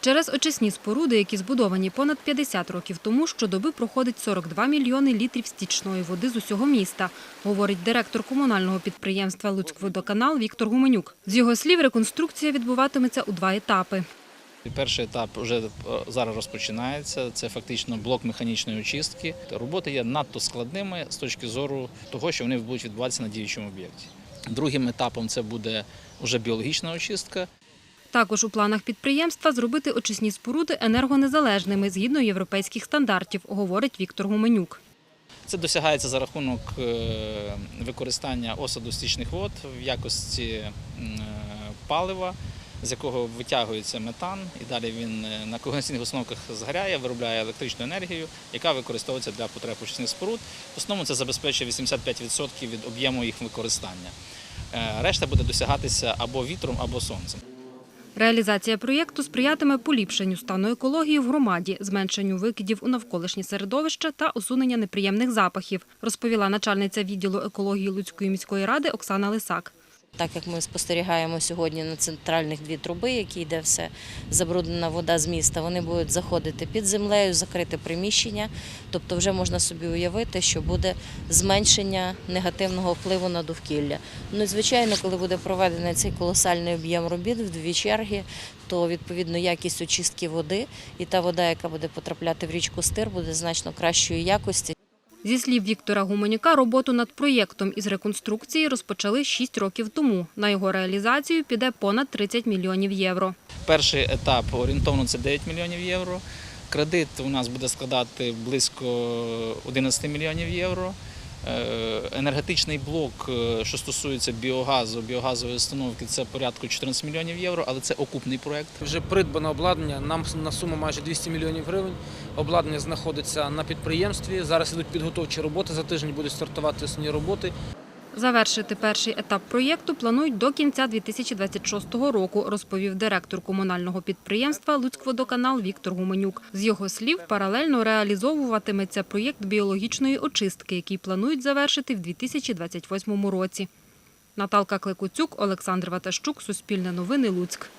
Через очисні споруди, які збудовані понад 50 років тому, щодоби проходить 42 мільйони літрів стічної води з усього міста, говорить директор комунального підприємства «Луцькводоканал» Віктор Гуменюк. З його слів, реконструкція відбуватиметься у два етапи. Перший етап вже е, зараз розпочинається. Це фактично блок механічної очистки. Роботи є надто складними з точки зору того, що вони будуть відбуватися на діючому об'єкті. Другим етапом це буде вже біологічна очистка. Також у планах підприємства зробити очисні споруди енергонезалежними згідно європейських стандартів, говорить Віктор Гуменюк. Це досягається за рахунок е, використання осаду стічних вод в якості е, палива, з якого витягується метан, і далі він е, на когенційних установках згоряє, виробляє електричну енергію, яка використовується для потреб очисних споруд. В основному це забезпечує 85% від об'єму їх використання. Решта буде досягатися або вітром, або сонцем. Реалізація проєкту сприятиме поліпшенню стану екології в громаді, зменшенню викидів у навколишнє середовище та усунення неприємних запахів, розповіла начальниця відділу екології Луцької міської ради Оксана Лисак. Так як ми спостерігаємо сьогодні на центральних дві труби, які йде все забруднена вода з міста, вони будуть заходити під землею, закрити приміщення. Тобто, вже можна собі уявити, що буде зменшення негативного впливу на довкілля. Ну і звичайно, коли буде проведений цей колосальний об'єм робіт в дві черги, то відповідно якість очистки води і та вода, яка буде потрапляти в річку Стир, буде значно кращої якості. Зі слів Віктора Гуменюка, роботу над проєктом із реконструкції розпочали 6 років тому. На його реалізацію піде понад 30 мільйонів євро. Перший етап орієнтовно це 9 мільйонів євро. Кредит у нас буде складати близько 11 мільйонів євро. Е, Енергетичний блок, е, що стосується біогазу, біогазової установки, це порядку 14 мільйонів євро, але це окупний проект. Вже придбано обладнання. Нам на суму майже 200 мільйонів гривень. Обладнання знаходиться на підприємстві. Зараз ідуть підготовчі роботи. За тиждень будуть стартувати основні роботи. Завершити перший етап проєкту планують до кінця 2026 року, розповів директор комунального підприємства «Луцькводоканал» Віктор Гуменюк. З його слів, паралельно реалізовуватиметься проєкт біологічної очистки, який планують завершити в 2028 році. Наталка Клекуцюк, Олександр Ватащук, Суспільне новини, Луцьк.